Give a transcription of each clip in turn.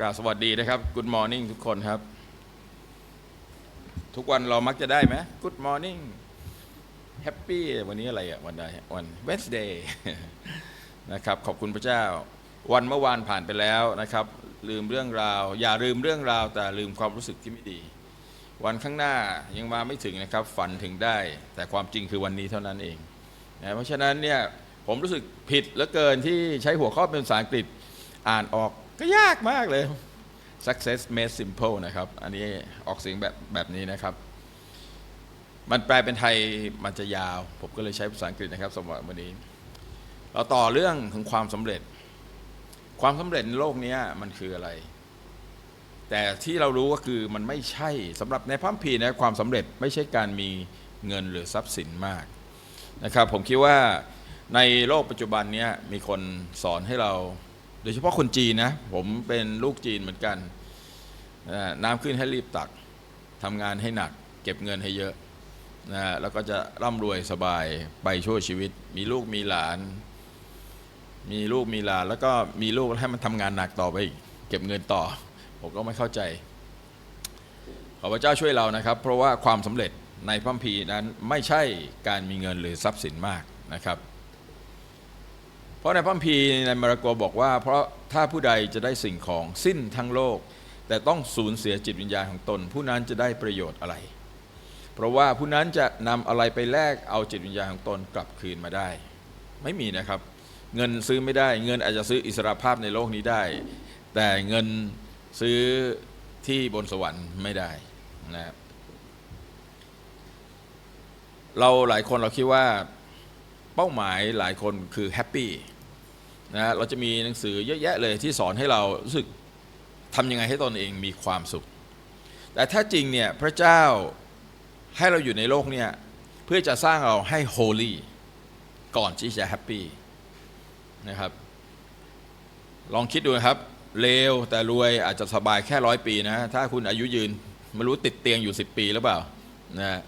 กราบสวัสดีนะครับ Good Morning ทุกคนครับ ทุกวันเรามักจะได้ไหม Good Morning Happy วันนี้อะไรอะวันใดวัน Wednesday นะครับ ขอบคุณพระเจ้า วันเมื่อวานผ่านไปแล้วนะครับ ลืมเรื่องราว อย่าลืมเรื่องราว แต่ลืมความรู้สึกที่ไม่ดี วันข้างหน้ายังมาไม่ถึงนะครับ ฝันถึงได้ แต่ความจริงคือวันนี้เท่านั้นเองนะเพราะฉะนั้นเนี่ยผมรู้สึกผิดเหลือเกินที่ใช้หัวข้อเป็นภาษาอังกฤษอ่านออก ก็ยากมากเลย success made simple นะครับ อันนี้ออกเสียงแบบแบบนี้นะครับ มันแปลเป็นไทยมันจะยาว ผมก็เลยใช้ภาษาอังกฤษนะครับสำหรับวันนี้ เราต่อเรื่องของความสำเร็จ ความสำเร็จในโลกนี้มันคืออะไร แต่ที่เรารู้ก็คือมันไม่ใช่สำหรับในพัมภีนะความสำเร็จไม่ใช่การมีเงินหรือทรัพย์สินมากนะครับ ผมคิดว่าในโลกปัจจุบันนี้มีคนสอนให้เรา โดยเฉพาะคนจีนนะ ผมเป็นลูกจีนเหมือนกัน น้ำขึ้นให้รีบตักทำงานให้หนัก เก็บเงินให้เยอะนะแล้วก็จะร่ำรวยสบายไปชั่วชีวิต มีลูกมีหลาน มีลูกมีหลาน แล้วก็มีลูกให้มันทำงานหนักต่อไปอีกเก็บเงินต่อ ผมก็ไม่เข้าใจ ขอพระเจ้าช่วยเรานะครับ เพราะว่าความสำเร็จในพัมภีนั้นไม่ใช่การมีเงินหรือทรัพย์สินมากนะครับ เพราะในพระคัมภีร์ในมาระโกบอกว่า เพราะถ้าผู้ใดจะได้สิ่งของสิ้นทั้งโลก แต่ต้องสูญเสียจิตวิญญาณของตน ผู้นั้นจะได้ประโยชน์อะไร เพราะว่าผู้นั้นจะนำอะไรไปแลกเอาจิตวิญญาณของตนกลับคืนมาได้ ไม่มีนะครับ เงินซื้อไม่ได้ เงินอาจจะซื้ออิสรภาพในโลกนี้ได้ แต่เงินซื้อที่บนสวรรค์ไม่ได้นะครับเราหลายคนเราคิดว่า เป้าหมายหลายคนคือแฮปปี้นะเราจะมีหนังสือเยอะแยะเลยที่สอนให้เรารู้สึกทำยังไงให้ตนเองมีความสุข แต่ถ้าจริงเนี่ยพระเจ้าให้เราอยู่ในโลกเนี่ยเพื่อจะสร้างเราให้ holy ก่อนที่จะแฮปปี้นะครับ ลองคิดดูนะครับเลวแต่รวยอาจจะสบายแค่ร้อยปีนะ ถ้าคุณอายุยืน ไม่รู้ติดเตียงอยู่ 10 ปีหรือเปล่านะ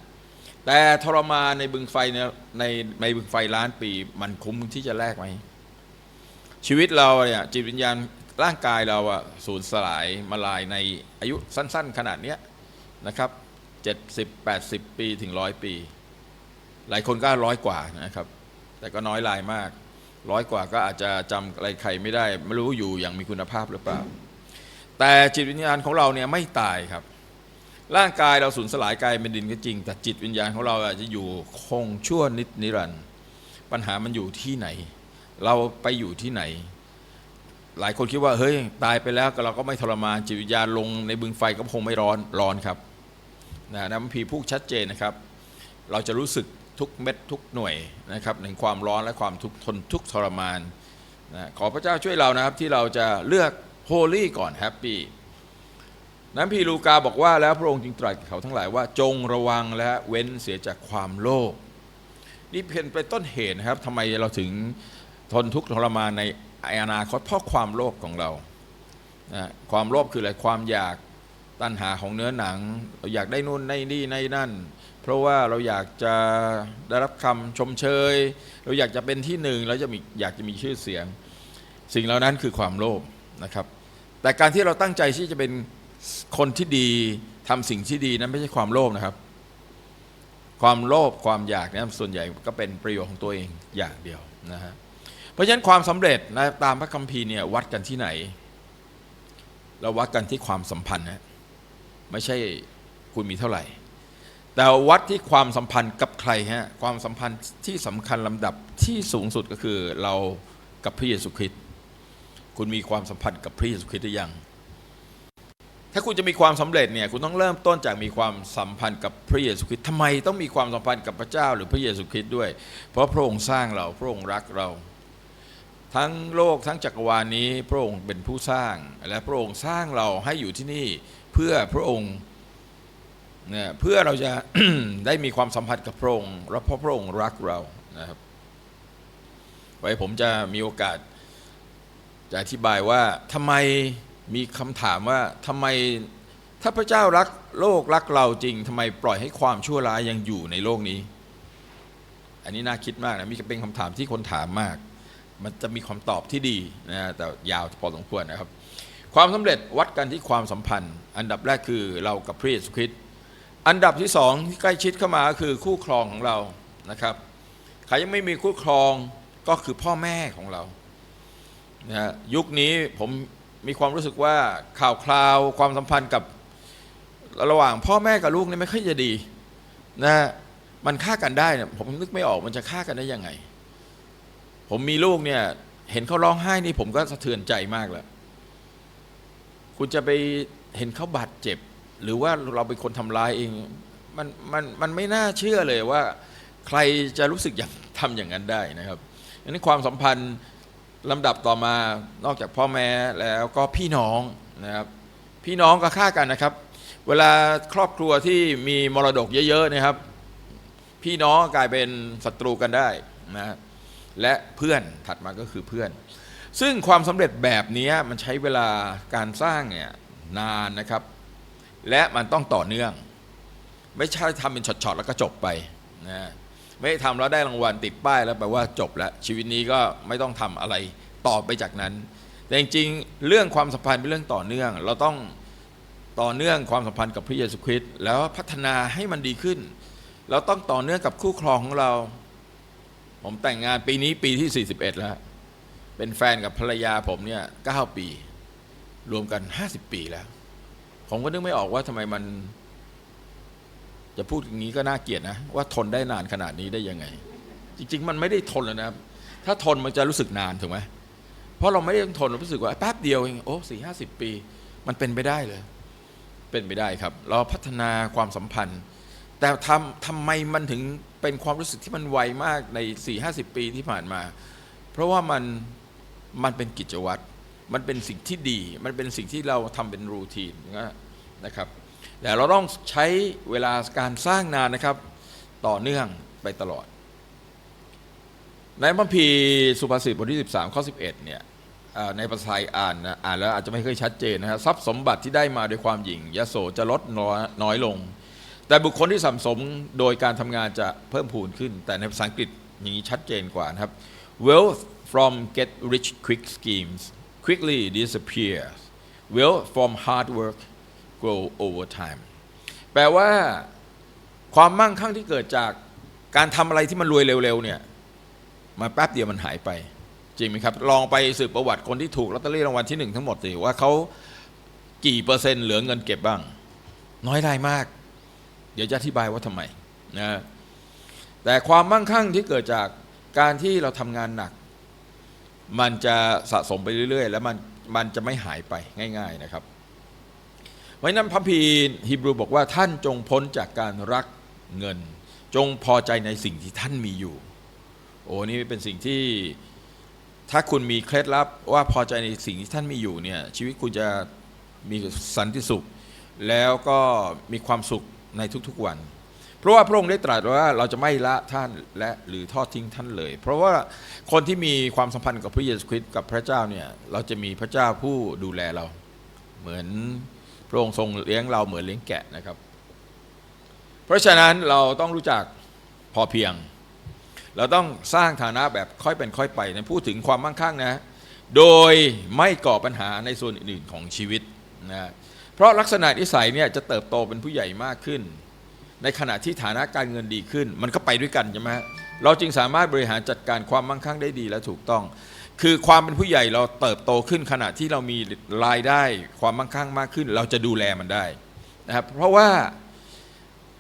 แต่ทรมานในบึงไฟในในในบึงไฟล้านปี มันคุ้มที่จะแลกไหมชีวิตเราเนี่ยจิตวิญญาณร่างกายเราอะสูญสลายมาลายในอายุสั้น ๆ ขนาดเนี้ยนะครับ70 80 ปีถึงร้อยปี หลายคนก็ร้อยกว่านะครับ แต่ก็น้อยลายมาก ร้อยกว่าก็อาจจะจำอะไรใครไม่ได้ ไม่รู้อยู่อย่างมีคุณภาพหรือเปล่า แต่จิตวิญญาณของเราเนี่ยไม่ตายครับ ร่างกายเราสูญสลายกายเป็นดินก็จริง แต่จิตวิญญาณของเราอาจจะอยู่คงชั่วนิดนิรันดร์ปัญหามันอยู่ที่ไหน เราไปอยู่ที่ไหน หลายคนคิดว่าเฮ้ยตายไปแล้วเราก็ไม่ทรมานจิตวิญญาณลงในบึงไฟก็คงไม่ร้อนร้อนครับนะน้ำพีพูดชัดเจนนะครับ เราจะรู้สึกทุกเม็ดทุกหน่วยนะครับในความร้อนและความทุกทนทุกทรมานนะขอพระเจ้าช่วยเรานะครับที่เราจะเลือกโฮลี่ก่อนแฮปปี้ น้ำพีลูกาบอกว่าแล้วพระองค์จึงตรัสกับเขาทั้งหลายว่าจงระวังและเว้นเสียจากความโลภนี่เป็นไปนต้นเหตุนะครับทำไมเราถึงทนทุกข์ทรมานในอนาคตเพราะความโลภของเรานะความโลภคืออะไรความอยากตัณหาของเนื้อหนังเราอยากได้นู่นได้นี่ในนั่น เพราะว่าเราอยากจะได้รับคำชมเชย เราอยากจะเป็นที่หนึ่งเราจะมีอยากจะมีชื่อเสียง สิ่งเหล่านั้นคือความโลภนะครับ แต่การที่เราตั้งใจที่จะเป็น คนที่ดีทำสิ่งที่ดีนั้นไม่ใช่ความโลภนะครับ ความโลภความอยากเนั้นส่วนใหญ่ก็เป็นประโยชน์ของตัวเองอย่างเดียวนะฮะเพราะฉะนั้นความสำเร็จนะตามพระคัมภีร์เนี่ยวัดกันที่ไหน เราวัดกันที่ความสัมพันธ์นะไม่ใช่คุณมีเท่าไหร่ แต่วัดที่ความสัมพันธ์กับใครฮะความสัมพันธ์ที่สำคัญลำดับที่สูงสุดก็คือเรากับพระเยซูคริสต์คุณมีความสัมพันธ์กับพระเยซูคริสต์หรือยัง ถ้าคุณจะมีความสำเร็จเนี่ยคุณต้องเริ่มต้นจากมีความสัมพันธ์กับพระเยซูคริสต์ทำไมต้องมีความสัมพันธ์กับพระเจ้าหรือพระเยซูคริสต์ด้วย เพราะพระองค์สร้างเราพระองค์รักเรา ทั้งโลกทั้งจักรวาลนี้ พระองค์เป็นผู้สร้าง และพระองค์สร้างเราให้อยู่ที่นี่เพื่อพระองค์เนี่ยเพื่อเราจะได้มีความสัมพันธ์กับพระองค์และเพราะพระองค์รักเรานะครับ ไว้ผมจะมีโอกาสจะอธิบายว่าทำไม มีคำถามว่าทำไมถ้าพระเจ้ารักโลกรักเราจริงทำไมปล่อยให้ความชั่วร้ายยังอยู่ในโลกนี้ อันนี้น่าคิดมากนะมีเป็นคำถามที่คนถามมาก มันจะมีคำตอบที่ดีนะแต่ยาวพอสมควรนะครับ ความสำเร็จวัดกันที่ความสัมพันธ์ อันดับแรกคือเรากับพระเยซูคริสต์อันดับที่สองที่ใกล้ชิดเข้ามาคือคู่ครองของเรานะครับใครยังไม่มีคู่ครองก็คือพ่อแม่ของเรานะยุคนี้ผม มีความรู้สึกว่าข่าวคราวความสัมพันธ์กับระหว่างพ่อแม่กับลูกนี่ไม่ค่อยจะดีนะมันฆ่ากันได้เนี่ยผมนึกไม่ออกมันจะฆ่ากันได้ยังไง ผมมีลูกเนี่ย เห็นเขาร้องไห้นี่ผมก็สะเทือนใจมากแล้ว คุณจะไปเห็นเขาบาดเจ็บ หรือว่าเราเป็นคนทำร้ายเอง มันมันมันไม่น่าเชื่อเลยว่า ใครจะรู้สึกอย่างทำอย่างนั้นได้นะครับอันนี้ความสัมพันธ์ ลำดับต่อมานอกจากพ่อแม่แล้วก็พี่น้องนะครับ พี่น้องก็ฆ่ากันนะครับ เวลาครอบครัวที่มีมรดกเยอะๆนะครับ พี่น้องกลายเป็นศัตรูกันได้นะและเพื่อนถัดมาก็คือเพื่อน ซึ่งความสำเร็จแบบนี้มันใช้เวลาการสร้างเนี่ยนานนะครับ และมันต้องต่อเนื่อง ไม่ใช่ทำเป็นช็อตๆแล้วก็จบไปนะ ไม่ทำแล้วได้รางวัลติดป้ายแล้วแปลว่าจบแล้วชีวิตนี้ก็ไม่ต้องทำอะไรต่อไปจากนั้น แต่จริงๆเรื่องความสัมพันธ์เป็นเรื่องต่อเนื่อง เราต้องต่อเนื่องความสัมพันธ์กับพระเยซูคริสต์แล้วพัฒนาให้มันดีขึ้น เราต้องต่อเนื่องกับคู่ครองของเรา ผมแต่งงานปีนี้ปีที่ 41 แล้ว เป็นแฟนกับภรรยาผมเนี่ย9ปี รวมกัน 50 ปีแล้ว ผมก็นึกไม่ออกว่าทำไมมัน จะพูดอย่างนี้ก็น่าเกลียดนะ ว่าทนได้นานขนาดนี้ได้ยังไง จริง ๆ มันไม่ได้ทนแล้วนะครับ ถ้าทนมันจะรู้สึกนานถูกไหมเพราะเราไม่ได้ต้องทนเรารู้สึกว่าแป๊บเดียวเองโอ้สี่ห้าสิบปี มันเป็นไปได้เลย เป็นไปได้ครับ เราพัฒนาความสัมพันธ์ แต่ทำทำไมมันถึงเป็นความรู้สึกที่มันไวมากใน4ี่ห้าสิบปีที่ผ่านมา เพราะว่ามันมันเป็นกิจวัตรมันเป็นสิ่งที่ดี มันเป็นสิ่งที่เราทำเป็นรูทีนนะครับ แต่เราต้องใช้เวลาการสร้างนานนะครับ ต่อเนื่องไปตลอด ในพระคัมภีสุภาษิตบทที่ 13ข้อ11เนี่ยในภาษาไทยอ่านนะอ่านแล้วอาจจะไม่เคยชัดเจนนะครับทรัพย์สมบัติที่ได้มาด้วยความหยิ่งยโสจะลดน้อยน้อยลง แต่บุคคลที่สัมสมโดยการทำงานจะเพิ่มพูนขึ้น แต่ในภาษาอังกฤษอย่างนี้ชัดเจนกว่านะครับ wealth from get rich quick schemes quickly disappears wealth from hard work grow over time แปลว่าความมั่งคั่งที่เกิดจากการทำอะไรที่มันรวยเร็วๆเนี่ยมาแป๊บเดียวมันหายไป จริงไหมครับ ลองไปสืบประวัติคนที่ถูกลอตเตอรี่รางวัลที่หนึ่งทั้งหมดสิว่าเขากี่เปอร์เซ็นต์เหลือเงินเก็บบ้าง น้อยรายมาก เดี๋ยวจะอธิบายว่าทำไมนะแต่ความมั่งคั่งที่เกิดจากการที่เราทำงานหนัก มันจะสะสมไปเรื่อย ๆ แล้วมันมันจะไม่หายไปง่าย ๆนะครับ เพราะฉะนั้นพระพีฮีบรูบอกว่าท่านจงพ้นจากการรักเงิน จงพอใจในสิ่งที่ท่านมีอยู่ โอ้นี่เป็นสิ่งที่ถ้าคุณมีเคล็ดลับว่าพอใจในสิ่งที่ท่านมีอยู่เนี่ยชีวิตคุณจะมีสันติสุข แล้วก็มีความสุขในทุกๆวัน เพราะว่าพระองค์ได้ตรัสว่าเราจะไม่ละท่านและหรือทอดทิ้งท่านเลย เพราะว่าคนที่มีความสัมพันธ์กับพระเยซูคริสต์กับพระเจ้าเนี่ยเราจะมีพระเจ้าผู้ดูแลเรา เหมือน พระองค์ทรงเลี้ยงเราเหมือนเลี้ยงแกะนะครับ เพราะฉะนั้นเราต้องรู้จักพอเพียง เราต้องสร้างฐานะแบบค่อยเป็นค่อยไปนะพูดถึงความมั่งคั่งนะ โดยไม่ก่อปัญหาในส่วนอื่นๆของชีวิตนะเพราะลักษณะนิสัยเนี่ยจะเติบโตเป็นผู้ใหญ่มากขึ้น ในขณะที่ฐานะการเงินดีขึ้น มันก็ไปด้วยกันใช่ไหมเราจึงสามารถบริหารจัดการความมั่งคั่งได้ดีและถูกต้อง คือความเป็นผู้ใหญ่เราเติบโตขึ้นขณะที่เรามีรายได้ความมั่งคั่งมากขึ้น เราจะดูแลมันได้นะครับเพราะว่า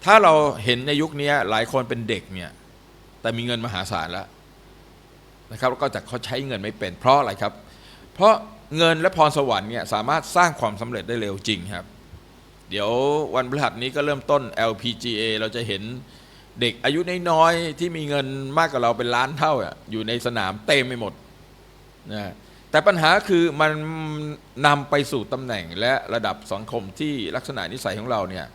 ถ้าเราเห็นในยุคนี้หลายคนเป็นเด็กเนี่ยแต่มีเงินมหาศาลแล้วนะครับแล้วก็แต่เขาใช้เงินไม่เป็นเพราะอะไรครับ เพราะเงินและพรสวรรค์เนี่ยสามารถสร้างความสำเร็จได้เร็วจริงครับ เดี๋ยววันพฤหัสนี้ก็เริ่มต้น LPGA เราจะเห็นเด็กอายุน้อยๆที่มีเงินมากกว่าเราเป็นล้านเท่าอยู่ในสนามเต็มไปหมด นะแต่ปัญหาคือมันนำไปสู่ตำแหน่งและระดับสังคมที่ลักษณะนิสัยของเราเนี่ย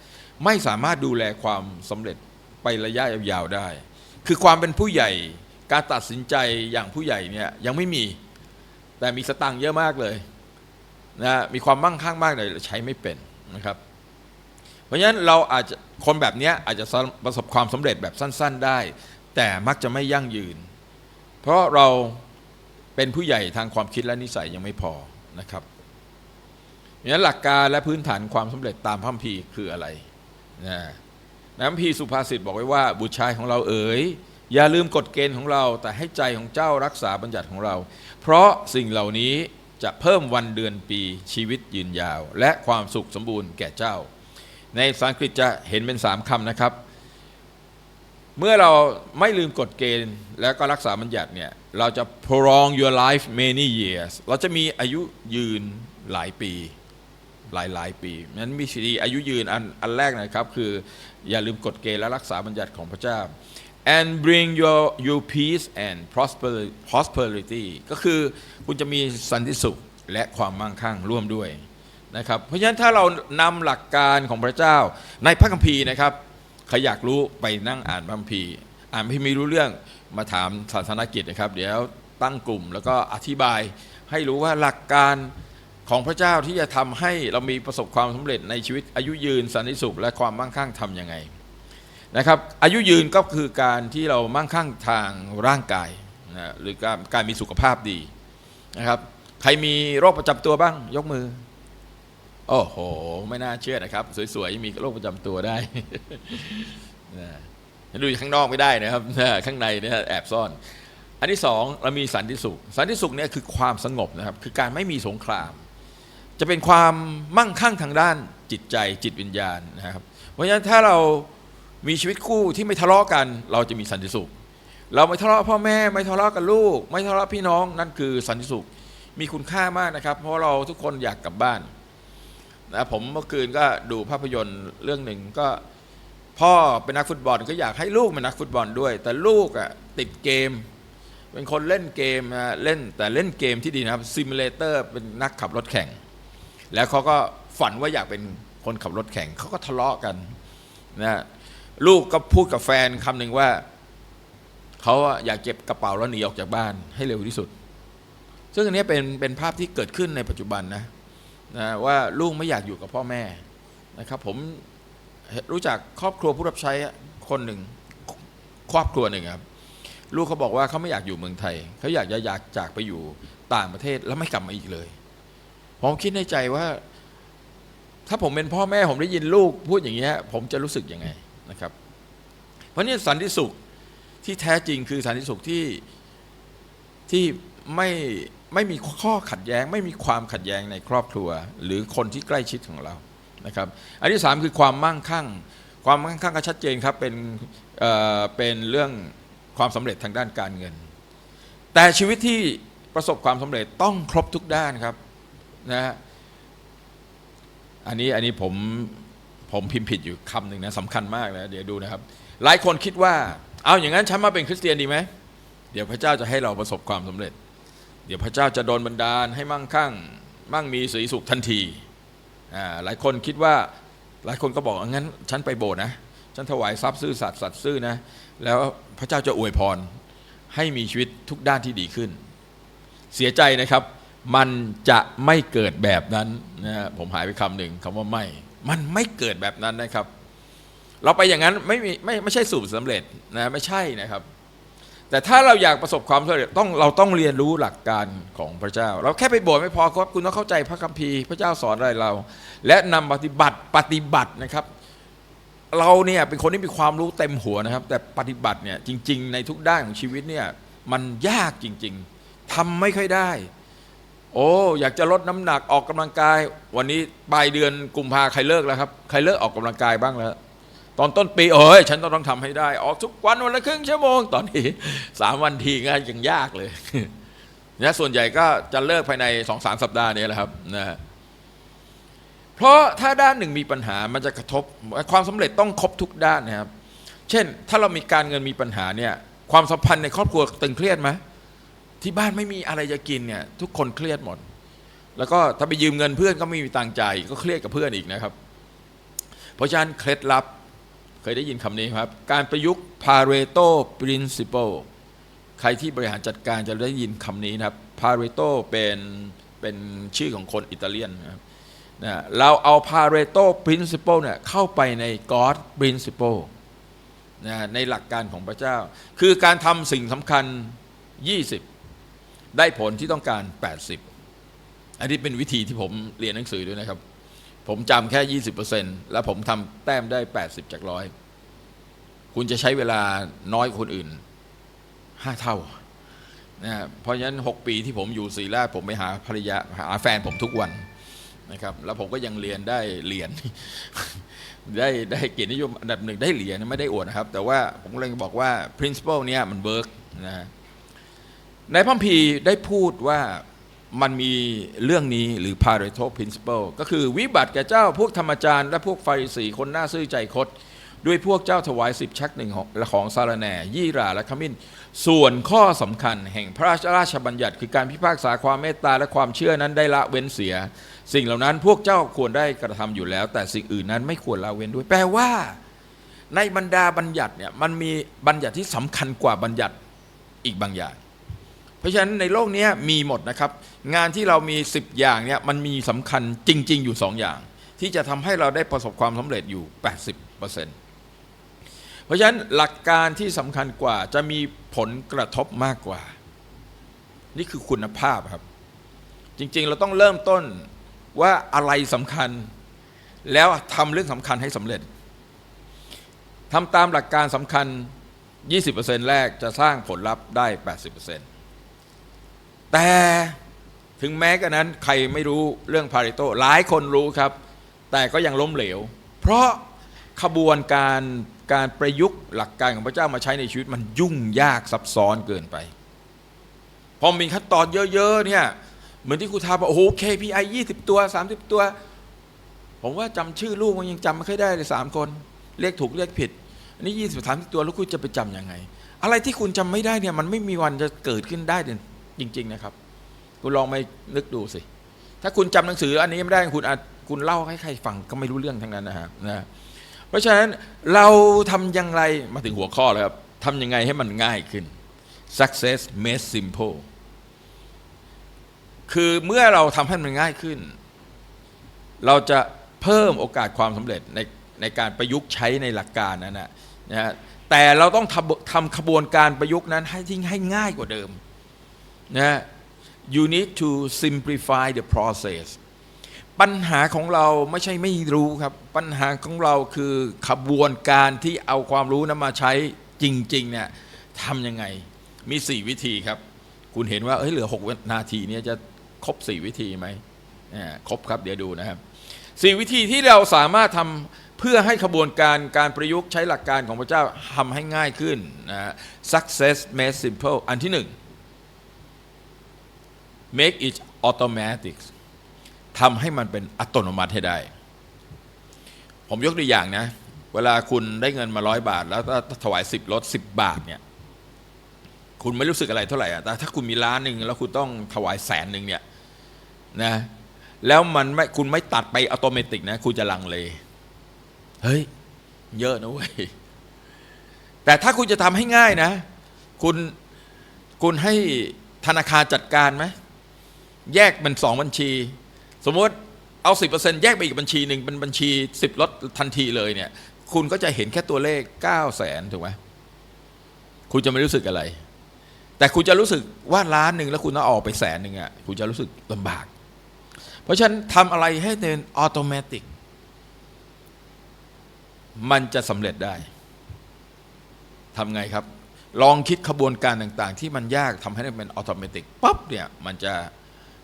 ไม่สามารถดูแลความสำเร็จไประยะยาวๆได้ คือความเป็นผู้ใหญ่การตัดสินใจอย่างผู้ใหญ่เนี่ยยังไม่มี แต่มีสตังค์เยอะมากเลยนะมีความมั่งคั่งมากเลยใช้ไม่เป็นนะครับ เพราะฉะนั้นเราอาจจะคนแบบนี้อาจจะประสบความสำเร็จแบบสั้น ๆได้ แต่มักจะไม่ยั่งยืน เพราะเรา เป็นผู้ใหญ่ทางความคิดและนิสัยยังไม่พอนะครับงั้นหลักการและพื้นฐานความสำเร็จตามพระคัมภีร์คืออะไรนะนพระมพีสุภาษิตบอกไว้ว่า บุตรชายของเราเอ๋ยอย่าลืมกฎเกณฑ์ของเรา แต่ให้ใจของเจ้ารักษาบัญญัติของเรา เพราะสิ่งเหล่านี้จะเพิ่มวันเดือนปีชีวิตยืนยาว และความสุขสมบูรณ์แก่เจ้า ในภาษาอังกฤษจะเห็นเป็นสามคำนะครับ เมื่อเราไม่ลืมกฎเกณฑ์ แล้วก็รักษาบัญญัติเนี่ยเราจะ prolong your life many years เราจะมีอายุยืนหลายปีหลายหลายปีนั้นมีสีอายุยืนอันอันแรกนะครับคืออย่าลืมกฎเกณฑ์และรักษาบัญญัติของพระเจ้า and bring your your peace and prosperity prosperity ก็คือคุณจะมีสันติสุขและความมั่งคั่งร่วมด้วยนะครับเพราะฉะนั้นถ้าเรานำหลักการของพระเจ้าในพระคัมภีร์นะครับ ใครอยากรู้ไปนั่งอ่านพระคัมภีร์อ่านพระคัมภีร์รู้เรื่องมาถามศาสนกิจนะครับ เดี๋ยวตั้งกลุ่มแล้วก็อธิบาย ให้รู้ว่าหลักการของพระเจ้าที่จะทำให้เรามีประสบความสำเร็จในชีวิตอายุยืนสันติสุขและความมั่งคั่งทำยังไงนะครับ อายุยืนก็คือการที่เรามั่งคั่งทางร่างกายนะหรือการการมีสุขภาพดีนะครับ ใครมีโรคประจำตัวบ้างยกมือ โอ้โห ไม่น่าเชื่อนะครับ สวยๆ มีโรคประจำตัวได้ ดูข้างนอกไม่ได้นะครับ ข้างในเนี่ยแอบซ่อน อันที่สองเรามีสันติสุข สันติสุขเนี่ยคือความสงบนะครับ คือการไม่มีสงคราม จะเป็นความมั่งคั่งทางด้านจิตใจจิตวิญญาณนะครับ เพราะฉะนั้นถ้าเรามีชีวิตคู่ที่ไม่ทะเลาะกัน เราจะมีสันติสุข เราไม่ทะเลาะพ่อแม่ ไม่ทะเลาะกับลูก ไม่ทะเลาะพี่น้องนั่นคือสันติสุข มีคุณค่ามากนะครับ เพราะเราทุกคนอยากกลับบ้าน นะผมเมื่อคืนก็ดูภาพยนตร์เรื่องหนึ่งก็ พ่อเป็นนักฟุตบอลก็อยากให้ลูกเป็นนักฟุตบอลด้วย แต่ลูกอะติดเกม เป็นคนเล่นเกมนะเล่นแต่เล่นเกมที่ดีนะครับซิมูเลเตอร์เป็นนักขับรถแข่ง แล้วเขาก็ฝันว่าอยากเป็นคนขับรถแข่งเขาก็ทะเลาะกันนะลูกก็พูดกับแฟนคำหนึ่งว่าเขาอะอยากเก็บกระเป๋าแล้วหนีออกจากบ้านให้เร็วที่สุด ซึ่งอันนี้เป็นเป็นภาพที่เกิดขึ้นในปัจจุบันนะ นะว่าลูกไม่อยากอยู่กับพ่อแม่นะครับ ผมรู้จักครอบครัวผู้รับใช้คนหนึ่งครอบครัวหนึ่งครับ ลูกเขาบอกว่าเขาไม่อยากอยู่เมืองไทย เขาอยากจะอยากจากไปอยู่ต่างประเทศแล้วไม่กลับมาอีกเลยผมคิดในใจว่า ถ้าผมเป็นพ่อแม่ผมได้ยินลูกพูดอย่างเงี้ยผมจะรู้สึกยังไงนะครับ เพราะนี่สันติสุขที่แท้จริงคือสันติสุขที่ที่ไม่ ไม่มีข้อขัดแย้ง ไม่มีความขัดแย้งในครอบครัว หรือคนที่ใกล้ชิดของเรานะครับอันที่สามคือความมั่งคั่ง ความมั่งคั่งก็ชัดเจนครับเป็นเอ่อเป็นเรื่องความสำเร็จทางด้านการเงิน แต่ชีวิตที่ประสบความสำเร็จต้องครบทุกด้านครับนะฮะอันนี้อันนี้ผมผมพิมพ์ผิดอยู่คำหนึ่งนะสำคัญมากนะเดี๋ยวดูนะครับ หลายคนคิดว่า เอาอย่างนั้นฉันมาเป็นคริสเตียนดีไหมเดี๋ยวพระเจ้าจะให้เราประสบความสำเร็จ เดี๋ยวพระเจ้าจะโดนบันดาลให้มั่งคั่ง มั่งมีสีสุขทันทีอ่าหลายคนคิดว่าหลายคนก็บอกงั้น ฉันไปโบสถ์นะ ฉันถวายทรัพย์ซื่อสัตย์สัตย์ซื่อนะ แล้วพระเจ้าจะอวยพรให้มีชีวิตทุกด้านที่ดีขึ้น เสียใจนะครับ มันจะไม่เกิดแบบนั้นนะผมหายไปคำหนึ่งคำว่าไม่ มันไม่เกิดแบบนั้นนะครับ เราไปอย่างนั้นไม่มีไม่ไม่ใช่สูตรสำเร็จนะไม่ใช่นะครับ แต่ถ้าเราอยากประสบความสำเร็จต้องเราต้องเรียนรู้หลักการของพระเจ้า เราแค่ไปโบสถ์ไม่พอครับคุณต้องเข้าใจพระคัมภีร์พระเจ้าสอนอะไรเรา และนำปฏิบัติปฏิบัตินะครับ เราเนี่ยเป็นคนที่มีความรู้เต็มหัวนะครับ แต่ปฏิบัติเนี่ยจริง ๆ ในทุกด้านของชีวิตเนี่ยมันยากจริง ๆทำไม่ค่อยได้ โอ้อยากจะลดน้ำหนักออกกำลังกาย วันนี้ปลายเดือนกุมภาใครเลิกแล้วครับใครเลิกออกกำลังกายบ้างแล้ว ตอนต้นปีเอ้ยฉันต้องต้องทำให้ได้ ออกทุกวันวันละครึ่งชั่วโมง ตอนนี้สามวันทีงานยังยากเลยนะส่วนใหญ่ก็จะเลิกภายในสองสามสัปดาห์นี้แหละครับนะฮะเพราะถ้าด้านหนึ่งมีปัญหามันจะกระทบความสำเร็จต้องครบทุกด้านนะครับ เช่น ถ้าเรามีการเงินมีปัญหาเนี่ย ความสัมพันธ์ในครอบครัวตึงเครียดไหมที่บ้านไม่มีอะไรจะกินเนี่ย ทุกคนเครียดหมด แล้วก็ถ้าไปยืมเงินเพื่อนก็ไม่มีตังค์จ่ายก็เครียดกับเพื่อนอีกนะครับ เพราะฉะนั้นเคล็ดลับ เคยได้ยินคำนี้ครับ การประยุกต์ Pareto Principle ใครที่บริหารจัดการจะได้ยินคำนี้นะครับ Pareto เป็นเป็นชื่อของคนอิตาเลียนนะครับนะเราเอา Pareto Principle เนี่ยเข้าไปใน God Principle นะในหลักการของพระเจ้า คือการทำสิ่งสำคัญ 20 ได้ผลที่ต้องการ 80 อันนี้เป็นวิธีที่ผมเรียนหนังสือด้วยนะครับ ผมจำแค่ 20%แล้วผมทำแต้มได้ 80 จากร้อยคุณจะใช้เวลาน้อยคนอื่น 5 เท่านะเพราะฉะนั้น 6 ปีที่ผมอยู่ศรีราชผมไปหาภรรยาหาแฟนผมทุกวันนะครับ แล้วผมก็ยังเรียนได้เหรียญได้ได้เกียรตินิยมอันดับหนึ่งได้เหรียญไม่ได้อวดนะครับ แต่ว่าผมกำลังบอกว่า principle เนี้ยมันเวิร์กนะฮะในพัมภีได้พูดว่า มันมีเรื่องนี้หรือ Pareto principle ก็คือวิบัติแก่เจ้าพวกธรรมจารย์ และพวกไฟริสีคนหน้าซื่อใจคดด้วยพวกเจ้าถวายสิบชักหนึ่งของของสารแหน่ยี่ราและขมิ้น ส่วนข้อสำคัญแห่งพระราชราชบัญญัติคือการพิพากษาความเมตตาและความเชื่อนั้นได้ละเว้นเสีย สิ่งเหล่านั้นพวกเจ้าควรได้กระทำอยู่แล้ว แต่สิ่งอื่นนั้นไม่ควรละเว้นด้วย แปลว่า ในบรรดาบัญญัติเนี่ยมันมีบัญญัติที่สำคัญกว่าบัญญัติอีกบางอย่าง ราะฉะนั้นในโลกนี้มีหมดนะครับ งานที่เรามี 10 อย่างเนี่ยมันมีสำคัญจริง ๆ อยู่ 2 อย่าง ที่จะทำให้เราได้ประสบความสำเร็จอยู่ 80%เพราะฉะนั้นหลักการที่สำคัญกว่าจะมีผลกระทบมากกว่า นี่คือคุณภาพครับ จริง ๆ เราต้องเริ่มต้นว่าอะไรสำคัญ แล้วทำเรื่องสำคัญให้สำเร็จทำตามหลักการสำคัญ 20%แรกจะสร้างผลลัพธ์ได้ 80% แต่ถึงแม้กระนั้นใครไม่รู้เรื่องพาริโตหลายคนรู้ครับ แต่ก็ยังล้มเหลว เพราะขบวนการการประยุกต์หลักการของพระเจ้ามาใช้ในชีวิตมันยุ่งยากซับซ้อนเกินไป พอมีขั้นตอนเยอะๆเนี่ยเหมือนที่ครูทาบอกโอ้โห KPI 20 ตัว 30 ตัว ผมว่าจำชื่อลูกมันยังจำไม่ค่อยได้เลยสามคนเรียกถูกเรียกผิด อันนี้20 30ตัวแล้วคุณจะไปจำยังไง อะไรที่คุณจำไม่ได้เนี่ยมันไม่มีวันจะเกิดขึ้นได้เด่น จริง ๆ นะครับ คุณลองไปนึกดูสิ ถ้าคุณจำหนังสืออันนี้ไม่ได้คุณอาจคุณเล่าให้ใครฟังก็ไม่รู้เรื่องทั้งนั้นนะฮะนะเพราะฉะนั้นเราทำอย่างไรมาถึงหัวข้อแล้วครับทำยังไงให้มันง่ายขึ้น success made simple คือเมื่อเราทำให้มันง่ายขึ้น เราจะเพิ่มโอกาสความสำเร็จในในการประยุกต์ใช้ในหลักการนั้นนะนะฮะแต่เราต้องทำทำขบวนการประยุกต์นั้นให้ทิ้งให้ง่ายกว่าเดิม นะ you need to simplify the process ปัญหาของเราไม่ใช่ไม่รู้ครับ ปัญหาของเราคือขบวนการที่เอาความรู้นั้นมาใช้จริงๆเนี่ยทำยังไงมี 4 วิธีครับ คุณเห็นว่าเอ้ยเหลือ 6 นาทีเนี่ยจะครบ 4 วิธีไหมอ่าครบครับเดี๋ยวดูนะครับ 4 วิธีที่เราสามารถทำเพื่อให้ขบวนการการประยุกต์ใช้หลักการของพระเจ้าทำให้ง่ายขึ้นนะ success made simple อันที่ 1 make it automatic ทำให้มันเป็นอัตโนมัติให้ได้ ผมยกตัวอย่างนะ เวลาคุณได้เงินมาร้อยบาท แล้วถวายสิบลดสิบบาทเนี่ย คุณไม่รู้สึกอะไรเท่าไหร่อะแต่ถ้าคุณมีล้านหนึ่งแล้วคุณต้องถวายแสนหนึ่งเนี่ยนะ แล้วมันไม่คุณไม่ตัดไปอัตโนมัตินะ คุณจะลังเล เฮ้ย เยอะนะเว้ย แต่ถ้าคุณจะทำให้ง่ายนะ คุณคุณให้ธนาคารจัดการไหม แยกเป็นสองบัญชี สมมติเอา 10%แยกไปอีกบัญชีหนึ่งเป็นบัญชี 10ลดทันทีเลยเนี่ย คุณก็จะเห็นแค่ตัวเลข 9 0 0แสนถูกไหมคุณจะไม่รู้สึกอะไร แต่คุณจะรู้สึกว่าล้านหนึ่งแล้วคุณต้องออกไปแสนหนึ่งอะคุณจะรู้สึกลำบาก เพราะฉะนั้นทำอะไรให้เป็นออโตเมติมันจะสำเร็จได้ทำไงครับ ลองคิดขบวนการต่างๆ ที่มันยากทำให้มันเป็นออโตเมติปั๊บเนี่ยมันจะ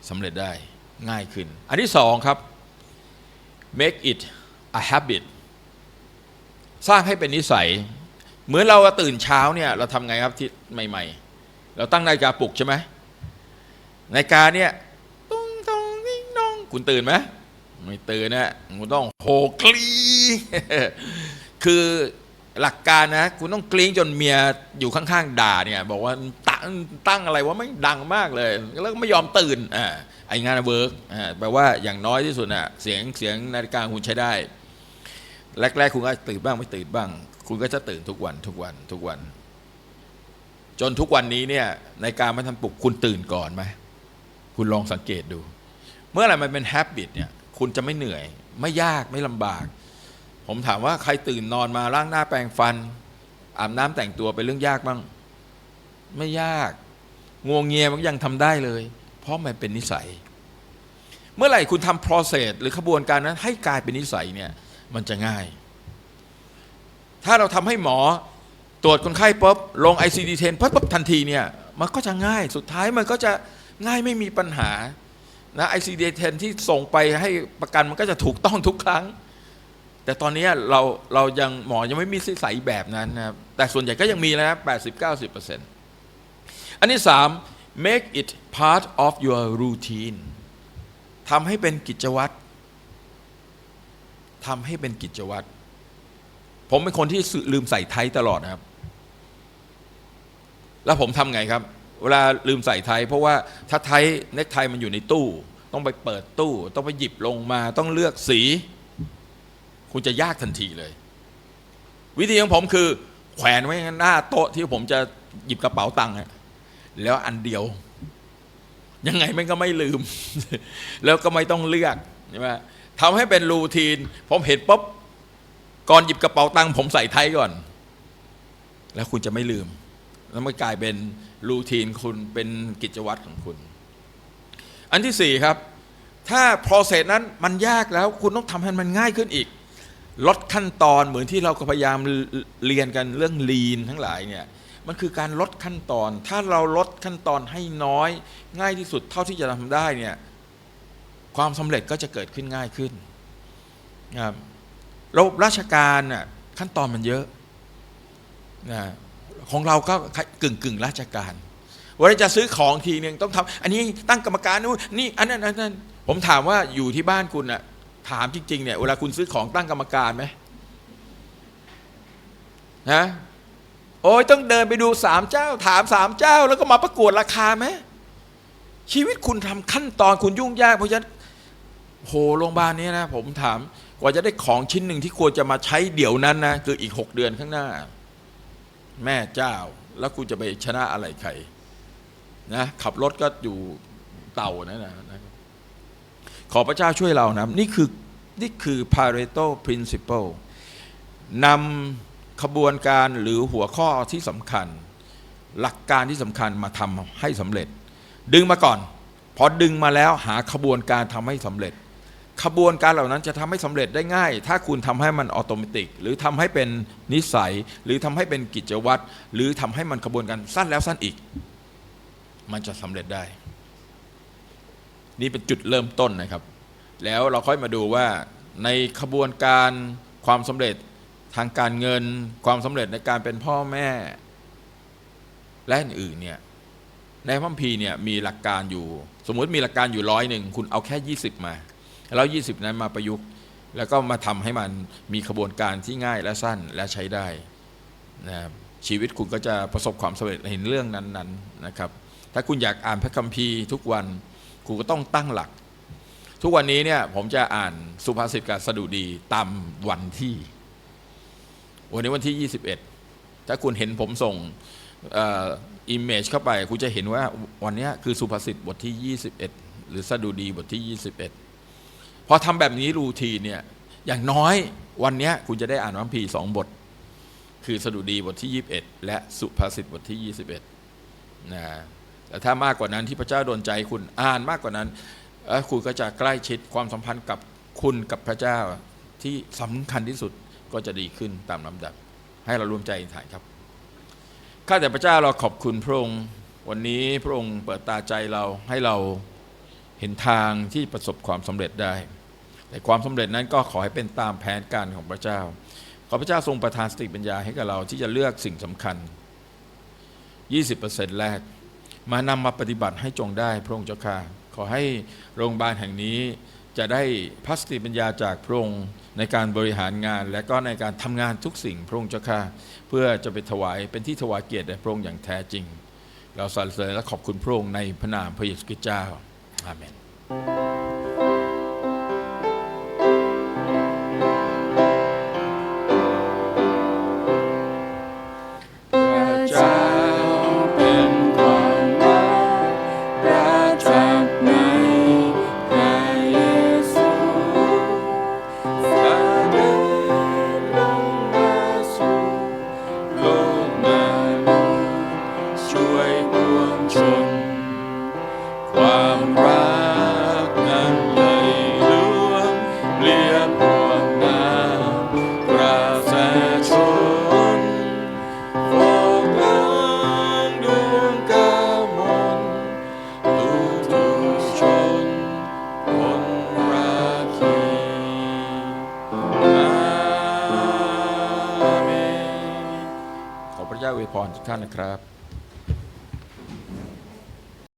สำเร็จได้ง่ายขึ้น อันที่สองครับ make it a habit สร้างให้เป็นนิสัย เหมือนเราตื่นเช้าเนี่ยเราทำไงครับที่ใหม่ ๆ เราตั้งนาฬิกาปลุกใช่ไหมนาฬิกาเนี่ยตุ้งตองนิ่งนองคุณตื่นไหมไม่ตื่นนะคุณต้องโหกลีคือ หลักการนะ คุณต้องกลิ้งจนเมียอยู่ข้างๆด่าเนี่ย บอกว่าตั้งตั้งอะไรว่าไม่ดังมากเลย แล้วก็ไม่ยอมตื่นอ่าไองานเวิร์กอ่าแปลว่าอย่างน้อยที่สุดน่ะเสียงเสียงนาฬิกาคุณใช้ได้ แรกๆ คุณก็ตื่นบ้างไม่ตื่นบ้าง คุณก็จะตื่นทุกวันทุกวันทุกวัน จนทุกวันนี้เนี่ยในการม่ทันปลุกคุณตื่นก่อนไหมคุณลองสังเกตดู เมื่อไหร่มันเป็น h บ b i t เนี่ย คุณจะไม่เหนื่อย ไม่ยากไม่ลำบาก ผมถามว่าใครตื่นนอนมาล้างหน้าแปรงฟัน อาบน้ำแต่งตัวเป็นเรื่องยากบ้าง ไม่ยากงวงเงียมันก็ยังทำได้เลย เพราะมันเป็นนิสัย เมื่อไหร่คุณทำ process หรือขบวนการนั้น ให้กลายเป็นนิสัยเนี่ยมันจะง่าย ถ้าเราทำให้หมอตรวจคนไข้ปุ๊บลง ICD-10 ปั๊บปั๊บทันทีเนี่ยมันก็จะง่ายสุดท้ายมันก็จะง่ายไม่มีปัญหานะ ICD-10 ที่ส่งไปให้ประกันมันก็จะถูกต้องทุกครั้ง แต่ตอนนี้เราเรายังหมอยังไม่มีนิสัยแบบนั้นนะครับ แต่ส่วนใหญ่ก็ยังมีนะครับ80-90%อันที่สาม make it part of your routine ทำให้เป็นกิจวัตรทำให้เป็นกิจวัตรผมเป็นคนที่ลืมใส่ไทยตลอดนะครับ แล้วผมทำไงครับ เวลาลืมใส่ไทย เพราะว่าถ้าไทยเน็กไทมันอยู่ในตู้ ต้องไปเปิดตู้ ต้องไปหยิบลงมา ต้องเลือกสี คุณจะยากทันทีเลย วิธีของผมคือ แขวนไว้หน้าโต๊ะที่ผมจะหยิบกระเป๋าตังค์แล้วอันเดียว ยังไงมันก็ไม่ลืม แล้วก็ไม่ต้องเลือกใช่ไหมทำให้เป็นรูทีน ผมเห็นปุ๊บก่อนหยิบกระเป๋าตังค์ผมใส่ไทยก่อน แล้วคุณจะไม่ลืม แล้วมันกลายเป็นรูทีนคุณเป็นกิจวัตรของคุณ อันที่สี่ครับ ถ้า process นั้นมันยากแล้วคุณต้องทำให้มันง่ายขึ้นอีก ลดขั้นตอนเหมือนที่เราก็พยายามเรียนกันเรื่อง lean ทั้งหลายเนี่ยมันคือการลดขั้นตอน ถ้าเราลดขั้นตอนให้น้อย ง่ายที่สุดเท่าที่จะทำได้เนี่ยความสำเร็จก็จะเกิดขึ้นง่ายขึ้นนะครับระบบราชการน่ะขั้นตอนมันเยอะนะของเราก็กึ่งกึ่งราชการเวลาจะซื้อของทีนึงต้องทำอันนี้ตั้งกรรมการนู่นนี่อันนั้นอันนั้นผมถามว่าอยู่ที่บ้านคุณน่ะ ถามจริงๆเนี่ยเวลาคุณซื้อของตั้งกรรมการไหมนะโอ้ยต้องเดินไปดูสามเจ้า ถามสามเจ้า แล้วก็มาประกวดราคาไหมชีวิตคุณทำขั้นตอนคุณยุ่งยากเพราะฉะนั้นโหโรงพยาบาลนี้นะ ผมถามกว่าจะได้ของชิ้นหนึ่งที่ควรจะมาใช้เดี๋ยวนั้นนะคืออีกหกเดือนข้างหน้า แม่เจ้า แล้วคุณจะไปชนะอะไรใครนะขับรถก็อยู่เต่านั่นนะนะ ขอพระเจ้าช่วยเรานะนี่คือนี่คือ Pareto Principle นำขบวนการหรือหัวข้อที่สำคัญ หลักการที่สำคัญมาทำให้สำเร็จ ดึงมาก่อน พอดึงมาแล้วหาขบวนการทำให้สำเร็จ ขบวนการเหล่านั้นจะทำให้สำเร็จได้ง่าย ถ้าคุณทำให้มันอัตโนมัติหรือทำให้เป็นนิสัย หรือทำให้เป็นกิจวัตรหรือทำให้มันขบวนการสั้นแล้วสั้นอีก มันจะสำเร็จได้ นี่เป็นจุดเริ่มต้นนะครับ แล้วเราค่อยมาดูว่าในขบวนการความสำเร็จทางการเงินความสำเร็จในการเป็นพ่อแม่ และอื่นๆเนี่ยในพัมภีเนี่ยมีหลักการอยู่ สมมุติมีหลักการอยู่ร้อยหนึ่งคุณเอาแค่ 20 มา แล้ว 20 นั้นมาประยุกต์ แล้วก็มาทำให้มันมีขบวนการที่ง่ายและสั้นและใช้ได้นะครับชีวิตคุณก็จะประสบความสำเร็จเห็นเรื่องนั้นๆนะครับ ถ้าคุณอยากอ่านพระคัมภีร์ทุกวัน คุณก็ต้องตั้งหลัก ทุกวันนี้เนี่ยผมจะอ่านสุภาษิตกับสดุดีตามวันที่ วันนี้วันที่ 21 ถ้าคุณเห็นผมส่งอิมเมจเข้าไป คุณจะเห็นว่าวันนี้คือสุภาษิตบทที่ 21 หรือสดุดีบทที่ 21 พอทำแบบนี้รูทีเนี่ยอย่างน้อยวันนี้คุณจะได้อ่านวัมพีสองบท คือสดุดีบทที่ 21 และสุภาษิตบทที่ 21นะ แต่ถ้ามากกว่านั้นที่พระเจ้าโดนใจคุณอ่านมากกว่านั้นคุณก็จะใกล้ชิดความสัมพันธ์กับคุณกับพระเจ้าที่สำคัญที่สุดก็จะดีขึ้นตามลำดับ ให้เรารวมใจถ่ายครับข้าแต่พระเจ้าเราขอบคุณพระองค์วันนี้พระองค์เปิดตาใจเราให้เราเห็นทางที่ประสบความสำเร็จได้ แต่ความสำเร็จนั้นก็ขอให้เป็นตามแผนการของพระเจ้า ขอพระเจ้าทรงประทานสติปัญญาให้กับเราที่จะเลือกสิ่งสำคัญ 20%แรก มานำมาปฏิบัติให้จงได้พระองค์เจ้าค่ะขอให้โรงพยาบาลแห่งนี้จะได้พัสติปัญญาจากพระองค์ในการบริหารงาน และก็ในการทำงานทุกสิ่งพระองค์เจ้าค่ะเพื่อจะไปถวายเป็นที่ถวายเกียรติแด่พระองค์อย่างแท้จริง เราสรรเสริญและขอบคุณพระองค์ในพระนามพระเยซูคริสต์เจ้าอาเมน